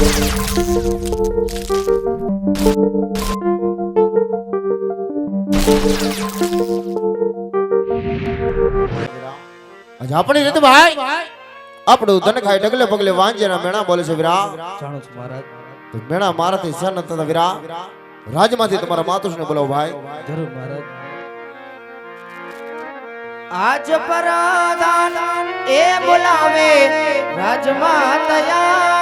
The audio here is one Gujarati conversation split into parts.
આજે આપણી રીતે ભાઈ આપણું ધન ખાય ડગલે પગલે વાંજેના મેણા બોલે છે વીરા જાણો છું મહારાજ તો મેણા મારાથી સહન ન થતા વીરા રાજમાંથી તમારા માતુશ્રીને બોલાવો ભાઈ જરૂર મહારાજ આજ પરાદાન એ બોલાવે રાજમાં તયા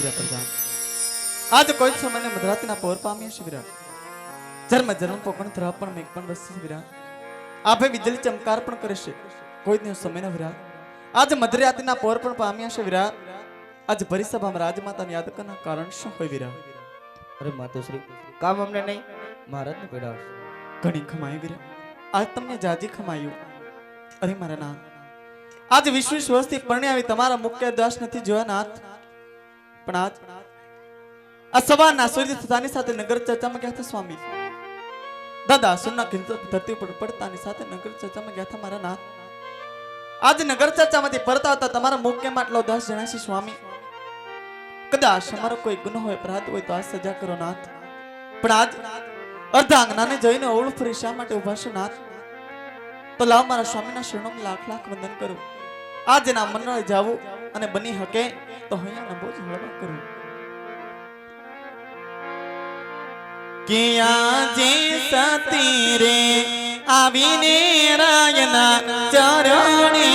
વિરા પ્રધાન. આજ કોઈ સમયને મધરાતના પોર પામ્યા છે જન્મ જન્મ પોકણ ધરા પણ મેઘ પણ વસશે છે આપે વીજળી ચમકાર પણ કરશે કોઈ દિવસ સમય ન વિરા આજ મધરાતના પોર પણ પામ્યા છે વિરા આજ પરિસભામાં રાજમાતાને યાદ કરવાના કારણ શું હોય વિરા અરે માતુશ્રી કામ અમને નહીં. મહારાજને પીડાવશે. ઘણી ખમાયું વિરા આજ તમને જાજી ખમાયું. અરે મારા નાથ. આજ વિશ્વ વર્ષથી પરણ્યાવી તમારા મુખ્ય દાસ નથી જોયા નાથ. પણ આજ આ સવારના સૂર્ય સાથે નગર ચર્ચામાં ગયા હતા સ્વામી દાદા સુના ધરતી ઉપર પડતાની સાથે નગર ચર્ચામાં ગયા હતા મારા નાથ આજ નગર ચર્ચામાંથી પરત આવતા તમારા મુખ્ય માટલો દાસ જણાશે સ્વામી કદાચ અમારો કોઈ ગુનો હોય અપરાધ હોય તો આ સજા કરો નાથ પણ આજ અર્ધાંગનાને જોઈને ઓળખ ફરી શા માટે ઊભા છો નાથ તો લાવ મારા સ્વામીના શરણોમાં લાખ લાખ વંદન કરું આજના મંડળે જાવું અને બની હકે તો હૈયાના બોજ હળવા કરું કિયા જે સતી રે આવીને રાયના ચરણે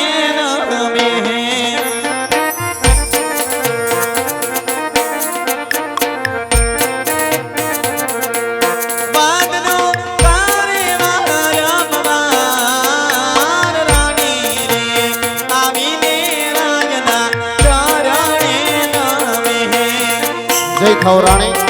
જય ખવરાણી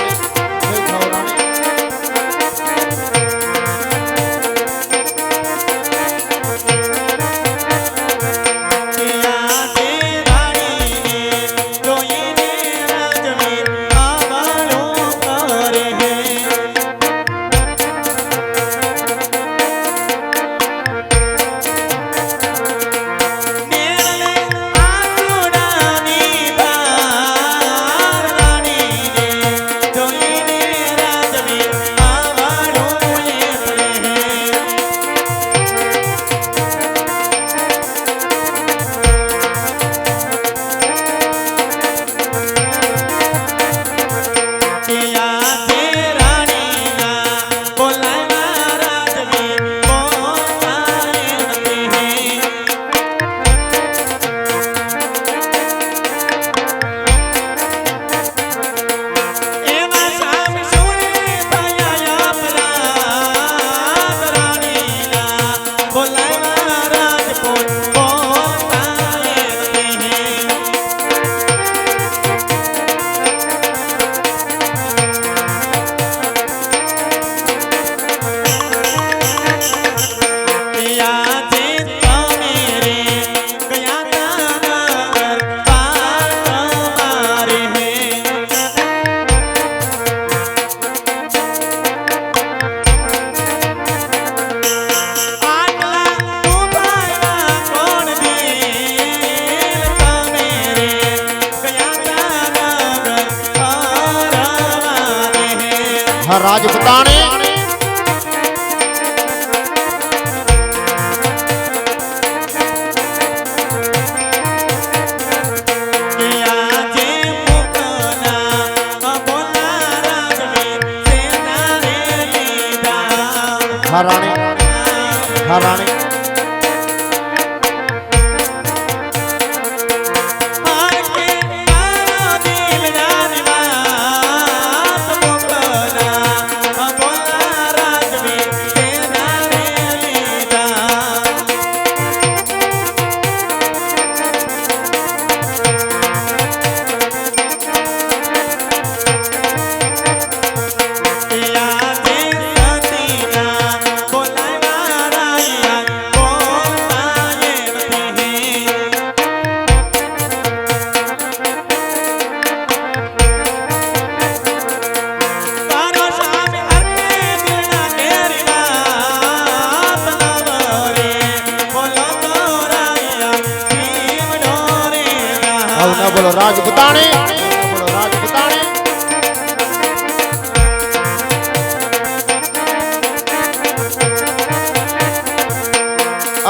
হারান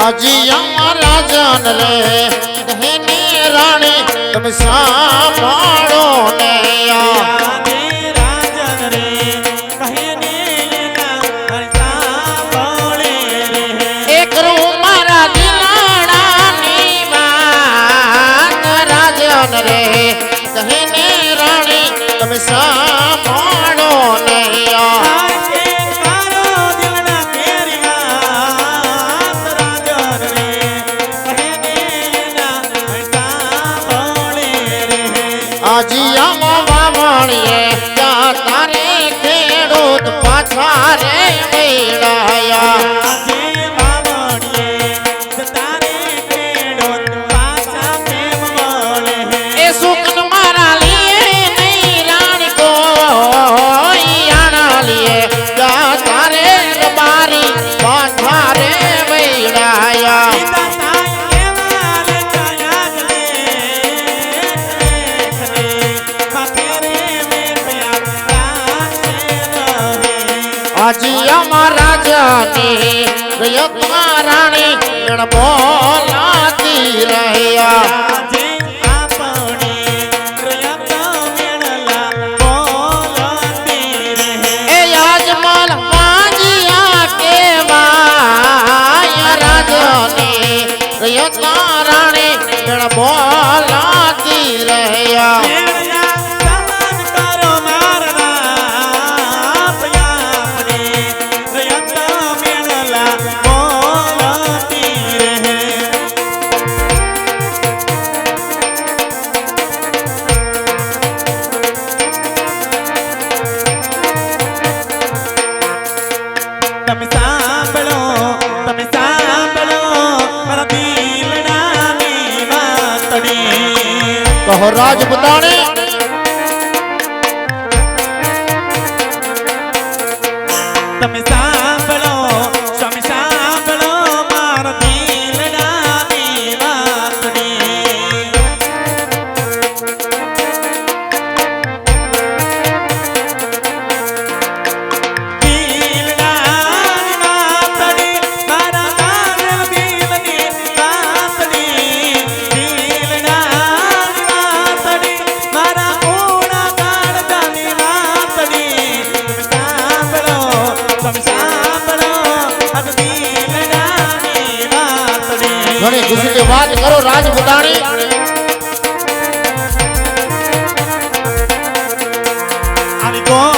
હજી અમારા જન લે બહેને રાણી તમે સાંભળો ને રે કહીને રાણી તમે સાંભળો રાજ I'm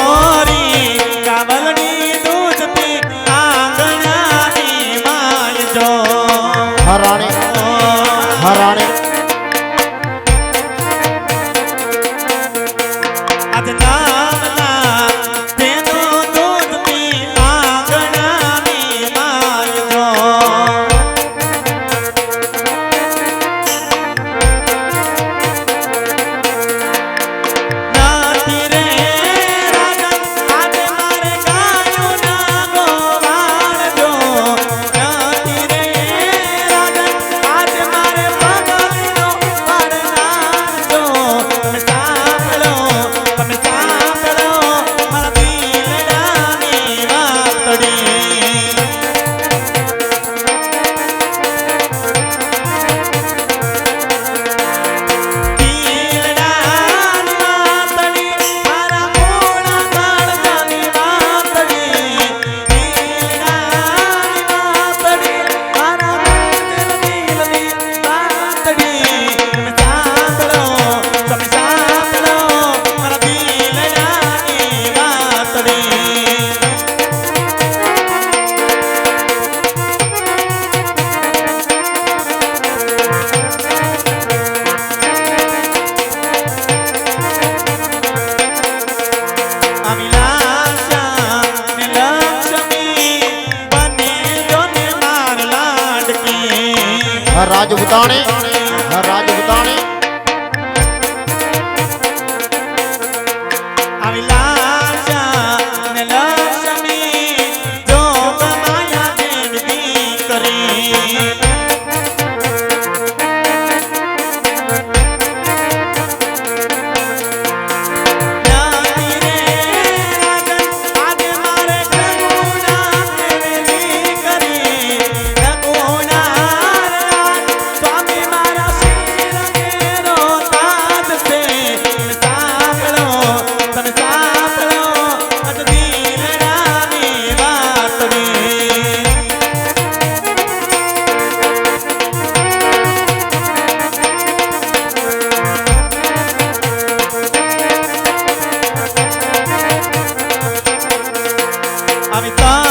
રાજપૂતાણી Ah.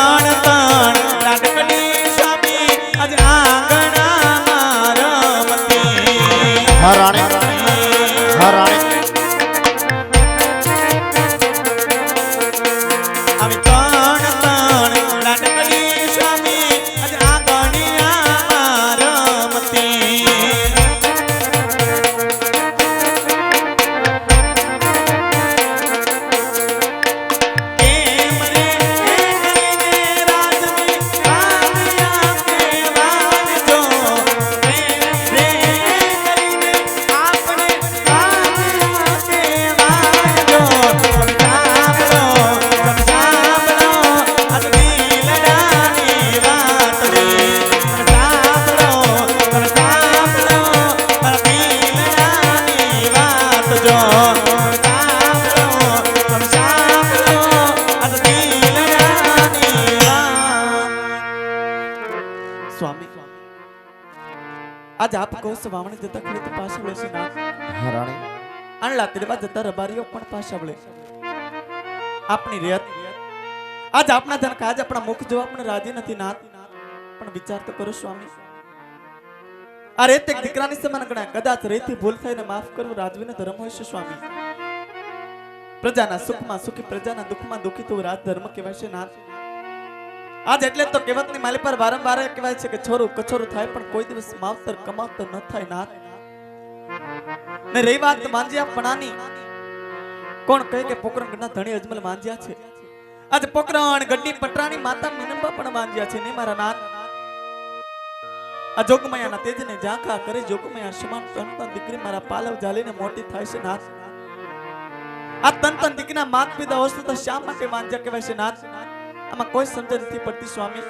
આજ આપ કહો છો વાવણી જતા ખરી તો પાછા વળે છે ના હા રાણી આણલા તેડવા જતા રબારીઓ પણ પાછા વળે. આપની રેત. આજ આપના જનક આજ આપણા મુખ જોવા પણ રાજી નથી નાથ પણ વિચાર તો કરો સ્વામી. આ રેત એક દીકરાની સમાન ગણાય. કદાચ રેતથી ભૂલ થઈને માફ કરવું રાજવીનો ધર્મ હોય છે સ્વામી. પ્રજાના સુખમાં સુખી પ્રજાના દુઃખમાં દુઃખી થવું રાજ ધર્મ કહેવાય છે નાથ આજ એટલે તો કહેવતની માલી પર વારંવાર કહેવાય છે કે છોરું કછોરું થાય, પણ કોઈ દિવસ માવતર કમાતો ન થાય ના. ને રહી વાત માંજ્યા પણાની કોણ કહે કે પોકરણ ગઢના ધણી અજમલ માંજ્યા છે? આજ પોકરણ ગઢની પટરાણી માતા મિનંબા પણ માંજ્યા છે ને મારા નાથ? આ જોગમયાના તેજને ઝાંખા કરે, જોગમયા સમાન તન તન દીકરી મારા પાલવ જાલીને મોટી થાય છે નાથ. આ તન તન દીકરીના માત પિતા વસ્તુ તો શા માટે માંજ્યા કહેવાય છે નાથ? આમાં કોઈ સમજણ નથી પડતી સ્વામી.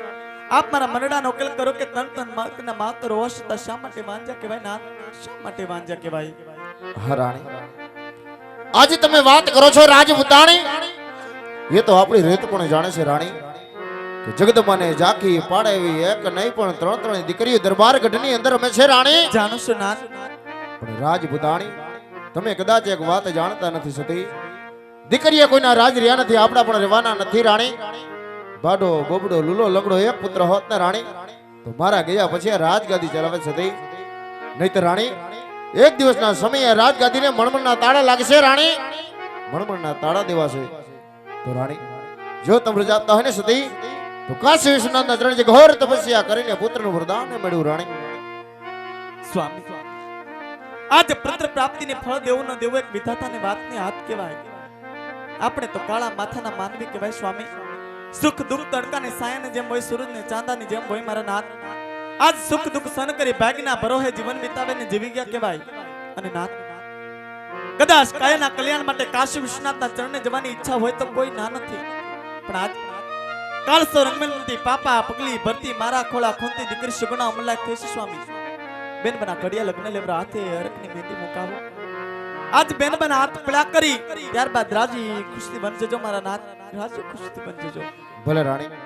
આપ મારા મનડાનો ઉકેલ કરો કે તન તન માતના માતર હોશ તો શા માટે વાંજા કહેવાય? ના શા માટે વાંજા કહેવાય? હરાણી રાણી આજે તમે વાત કરો છો રાજપૂતાણી? એ તો આપણી રેત પણ જાણે છે રાણી કે જગદમાને ઝાંખી પાડાવી એક નહીં પણ ત્રણ ત્રણ દીકરીઓ દરબાર ગઢની અંદર અમે છે રાણી. જાણું છું ના. પણ રાજપૂતાણી તમે કદાચ એક વાત જાણતા નથી સતી. દીકરીએ કોઈના રાજ રહ્યા નથી આપણા પણ રહેવાના નથી રાણી. બાડો બોબડો લુલો, લંગડો, એક પુત્ર હોત ને રાણી, તો મારા ગયા પછી રાજગાદી ચલાવે સતી નહીતર રાણી, એક દિવસના સમયે રાજગાદીને મણમણના તાળા લાગશે રાણી. મણમણના તાળા દેવાશે તો રાણી, જો તમે જાતા હોય ને સતી, તો કાશી વિશ્વનાથના ચરણે ઘોર તપસ્યા કરીને પુત્રનું વરદાન મળ્યું રાણી. સ્વામી, આજ પુત્ર પ્રાપ્તિને ફળ દેવું ન દેવો એક વિધાતાની વાતની હાથ કહેવાય. આપણે તો કાળા માથાના માનવી કહેવાય, સ્વામી. સુખ દુઃખ તડકાની સાયાની જેમ હોય, સૂરજને ચાંદાની જેમ હોય મારા નાથ. આજ સુખ દુઃખ સહન કરી ભાગના ભરોહે જીવન વિતાવે ને જીવી ગયા કહેવાય. અને નાથ, કદાચ કાયના કલ્યાણ માટે કાશી વિશ્વનાથના ચરણે જવાની ઈચ્છા હોય તો કોઈ ના નથી. પણ આજ કાળસો રંગમેલથી પાપા, પગલી ભરતી, મારા ખોળા ખૂંતી દીકરી સુગણા અમલા થઈ સ્વામી. બેન બના ઘડિયા લગ્ન લેવરા હાથે હરકની મહેંદી મુકાવો. આજ બેન બના હાથ પીળા કરી, ત્યારબાદ રાજી ખુશી બનજજો મારા નાથ. રાજી ખુશી બનજજો ભલે રાણી